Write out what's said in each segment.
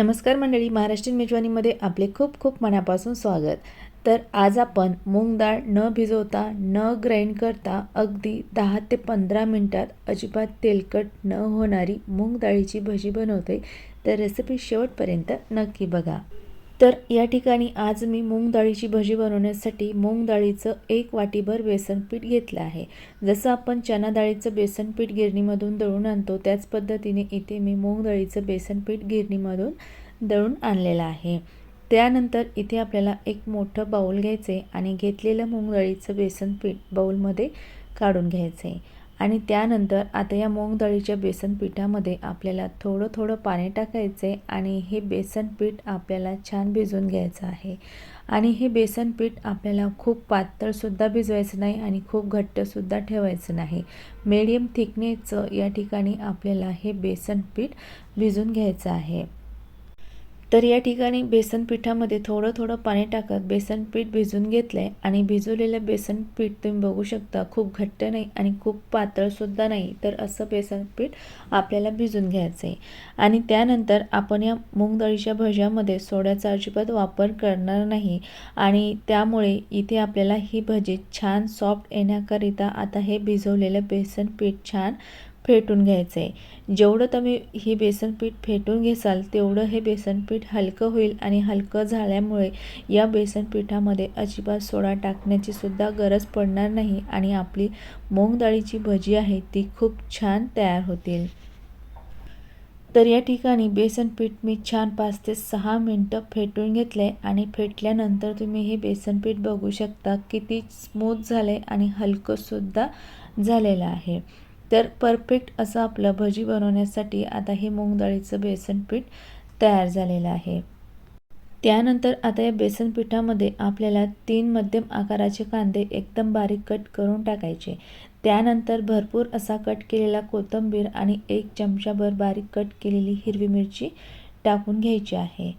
नमस्कार मंडळी महाराष्ट्रीयन मेजवानीमध्ये आपले खूप खूप मनापासून स्वागत. तर आज आपण मूग डाळ न भिजवता न ग्राइंड करता अगदी दहा ते पंधरा मिनटात अजिबात तेलकट न होणारी मूग डाळीची भजी बनवते. तर रेसिपी शेवटपर्यंत नक्की बघा. तर या ठिकाणी आज मी मूग डाळीची भजी बनवण्यासाठी मूग डाळीचं एक वाटीभर बेसनपीठ घेतलं आहे. जसं आपण चना डाळीचं बेसनपीठ गिरणीमधून दळून आणतो त्याच पद्धतीने इथे मी मूग डाळीचं बेसनपीठ गिरणीमधून दळून आणलेलं आहे. त्यानंतर इथे आपल्याला एक मोठं बाऊल घ्यायचं आहे आणि घेतलेलं मूग डाळीचं बेसनपीठ बाऊलमध्ये काढून घ्यायचं आहे आणि त्यानंतर आता या मोंगदळीच्या बेसन पिठामध्ये आपल्याला थोडं थोडं पाणी टाकायचं आहे आणि हे बेसन पीठ आपल्याला छान भिजवून घ्यायचं आहे. आणि हे बेसन पीठ आपल्याला खूप पातळसुद्धा भिजवायचं नाही आणि खूप घट्टसुद्धा ठेवायचं नाही. मीडियम थिकनेचं या ठिकाणी आपल्याला हे बेसन पीठ भिजून घ्यायचं आहे. तर या ठिकाणी बेसन पिठामध्ये थोडं थोडं पाणी टाकत बेसन पीठ भिजून घेतलं आहे आणि भिजवलेलं बेसन पीठ तुम्ही बघू शकता खूप घट्ट नाही आणि खूप पातळसुद्धा नाही. तर असं बेसन पीठ आपल्याला भिजून घ्यायचं आहे आणि त्यानंतर आपण या मूग डाळीच्या भज्यामध्ये सोड्याचा अजिबात वापर करणार नाही आणि त्यामुळे इथे आपल्याला ही भजी छान सॉफ्ट येण्याकरिता आता हे भिजवलेलं बेसन पीठ छान फेटून घ्यायचं. आहे जेवढं तुम्ही हे बेसन पीठ फेटून घेसाल तेवढं हे बेसन पीठ हलकं होईल आणि हलकं झाल्यामुळे या बेसन पिठामध्ये अजिबात सोडा टाकण्याची सुद्धा गरज पडणार नाही आणि आपली मूग डाळीची भजी आहे ती खूप छान तयार होतील. तर या ठिकाणी बेसन पीठ मी छान पाच ते सहा मिनटं फेटून घेतले आणि फेटल्यानंतर तुम्ही हे बेसन पीठ बघू शकता किती स्मूथ झाले आणि हलकंसुद्धा झालेलं आहे. तर परफेक्ट असं आपलं भजी बनवण्यासाठी आता हे मूग डाळीचं बेसन पीठ तयार झालेलं आहे. त्यानंतर आता या बेसन पिठामध्ये आपल्याला तीन मध्यम आकाराचे कांदे एकदम बारीक कट करून टाकायचे. त्यानंतर भरपूर असा कट केलेला कोथिंबीर आणि एक चमचाभर बारीक कट केलेली हिरवी मिरची टाकून घ्यायची आहे.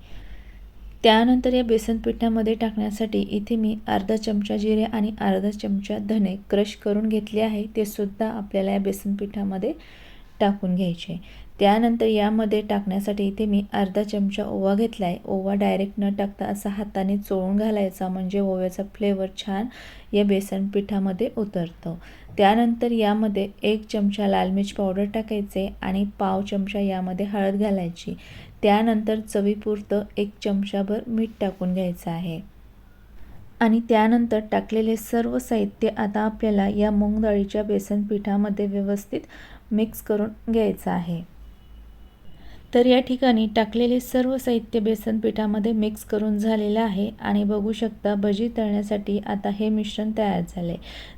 त्यानंतर या बेसन पिठामध्ये टाकण्यासाठी इथे मी अर्धा चमचा जिरे आणि अर्धा चमचा धने क्रश करून घेतले आहे. ते सुद्धा आपल्याला या बेसन पिठामध्ये टाकून घ्यायचे. त्यानंतर यामध्ये टाकण्यासाठी इथे मी अर्धा चमचा ओवा घेतला आहे ओवा डायरेक्ट न टाकता असा हाताने चोळून घालायचा म्हणजे ओव्याचा फ्लेवर छान या बेसन पिठामध्ये उतरतो. त्यानंतर यामध्ये एक चमचा लाल मिर्च पावडर टाकायचे आणि पाव चमचा यामध्ये हळद घालायची. त्यानंतर चवीपुरतं एक चमचाभर मीठ टाकून घ्यायचं आहे. आणि त्यानंतर टाकलेले सर्व साहित्य आता आपल्याला या मूग डाळीच्या बेसन पिठामध्ये व्यवस्थित मिक्स करून घ्यायचं आहे. तर या ठिकाणी टाकलेले सर्व साहित्य बेसन पिठामध्ये मिक्स करून झालेलं आहे. आणि बघू शकता भजी तळण्यासाठी आता हे मिश्रण तयार झाले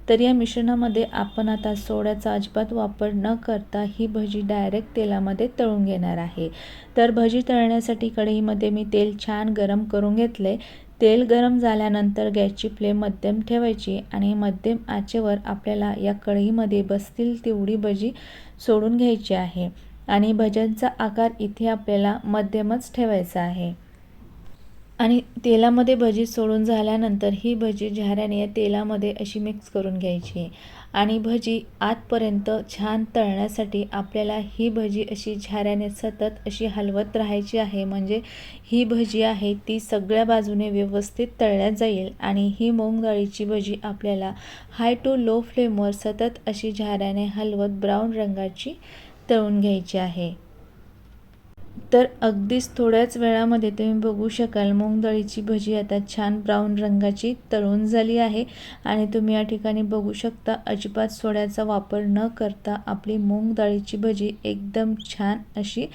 तर या मिश्रणामध्ये आपण आता सोड्याचा अजिबात वापर न करता ही भजी डायरेक्ट तेलामध्ये तळून घेणार आहे. तर भजी तळण्यासाठी कढईमध्ये मी तेल छान गरम करून घेतले तेल गरम झाल्यानंतर गॅसची फ्लेम मध्यम ठेवायची आणि मध्यम आचेवर आपल्याला या कढईमध्ये बसतील तेवढी भजी सोडून घ्यायची आहे. आणि भज्यांचा आकार इथे आपल्याला मध्यमच ठेवायचा आहे. आणि तेलामध्ये भजी सोडून झाल्यानंतर ही भजी झाऱ्याने या तेलामध्ये अशी मिक्स करून घ्यायची. आणि भजी आतपर्यंत छान तळण्यासाठी आपल्याला ही भजी अशी झाऱ्याने सतत अशी हलवत राहायची आहे. म्हणजे ही भजी आहे ती सगळ्या बाजूने व्यवस्थित तळल्या जाईल आणि ही मूग डाळीची भजी आपल्याला हाय टू लो फ्लेमवर सतत अशी झाऱ्याने हलवत ब्राऊन रंगाची तळून घ्यायची आहे. तर अगदीच थोड्याच वेळामध्ये तुम्ही बघू शकाल मूग डाळीची भजी आता छान ब्राऊन रंगाची तळून झाली आहे आणि तुम्ही या ठिकाणी बघू शकता अजिबात सोड्याचा वापर न करता आपली मूग डाळीची भजी एकदम छान अशी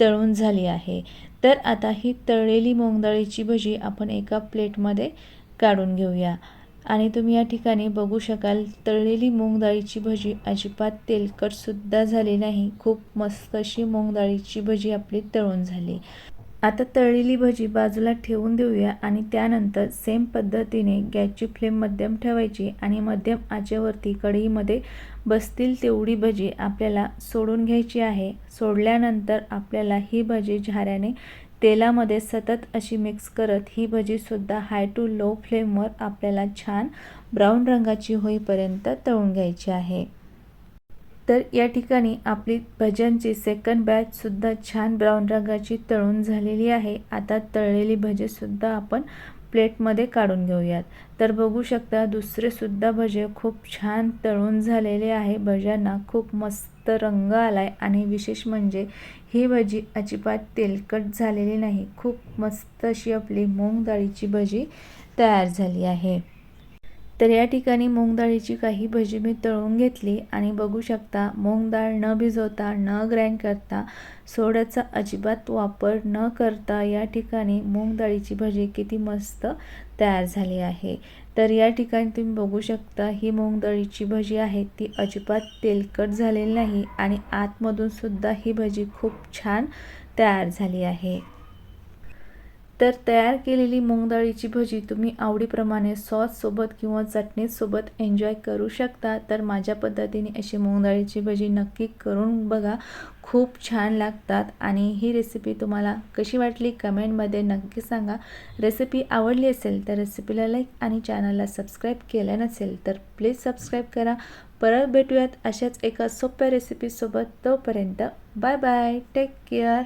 तळून झाली आहे. तर आता ही तळलेली मूग डाळीची भजी आपण एका प्लेटमध्ये काढून घेऊया. आणि तुम्ही या ठिकाणी बघू शकाल तळलेली मूगडाळीची भजी अजिबात तेलकटसुद्धा झाली नाही. खूप मस्त अशी मूगडाळीची भजी आपली तळून झाली. आता तळलेली भजी बाजूला ठेवून देऊया आणि त्यानंतर सेम पद्धतीने गॅसची फ्लेम मध्यम ठेवायची आणि मध्यम आचेवरती कढईमध्ये बसतील तेवढी भजी आपल्याला सोडून घ्यायची आहे. सोडल्यानंतर आपल्याला ही भजी झाऱ्याने तेलामध्ये सतत अशी मिक्स करत ही भजीसुद्धा हाय टू लो फ्लेमवर आपल्याला छान ब्राऊन रंगाची होईपर्यंत तळून घ्यायची आहे. तर या ठिकाणी आपली भज्यांची सेकंड बॅचसुद्धा छान ब्राऊन रंगाची तळून झालेली आहे. आता तळलेली भजीसुद्धा आपण प्लेटमध्ये काढून घेऊयात. तर बघू शकता दुसरेसुद्धा भजे खूप छान तळून झालेले आहे. भज्यांना खूप मस्त रंग आला आहे आणि विशेष म्हणजे ही भजी अजिबात तेलकट झालेली नाही. खूप मस्त अशी आपली मूग डाळीची भजी तयार झाली आहे. तर या ठिकाणी मूगडाळीची काही भजी मी तळून घेतली आणि बघू शकता मूगडाळ न भिजवता न ग्राइंड करता सोड्याचा अजिबात वापर न करता या ठिकाणी मूगडाळीची भजी किती मस्त तयार झाली आहे. तर या ठिकाणी तुम्ही बघू शकता ही मूगडाळीची भजी आहे ती अजिबात तेलकट झालेली नाही आणि आतमधूनसुद्धा ही भजी खूप छान तयार झाली आहे. तर तयार केलेली मूगडाळीची भजी तुम्ही आवडीप्रमाणे सॉससोबत किंवा चटणीसोबत एन्जॉय करू शकता. तर माझ्या पद्धतीने अशी मूगडाळीची भजी नक्की करून बघा. खूप छान लागतात आणि ही रेसिपी तुम्हाला कशी वाटली कमेंटमध्ये नक्की सांगा. रेसिपी आवडली असेल तर रेसिपीला लाईक आणि चॅनलला सबस्क्राईब केलं नसेल तर प्लीज सबस्क्राईब करा. परत भेटूयात अशाच एका सोप्या रेसिपीसोबत तोपर्यंत बाय बाय टेक केअर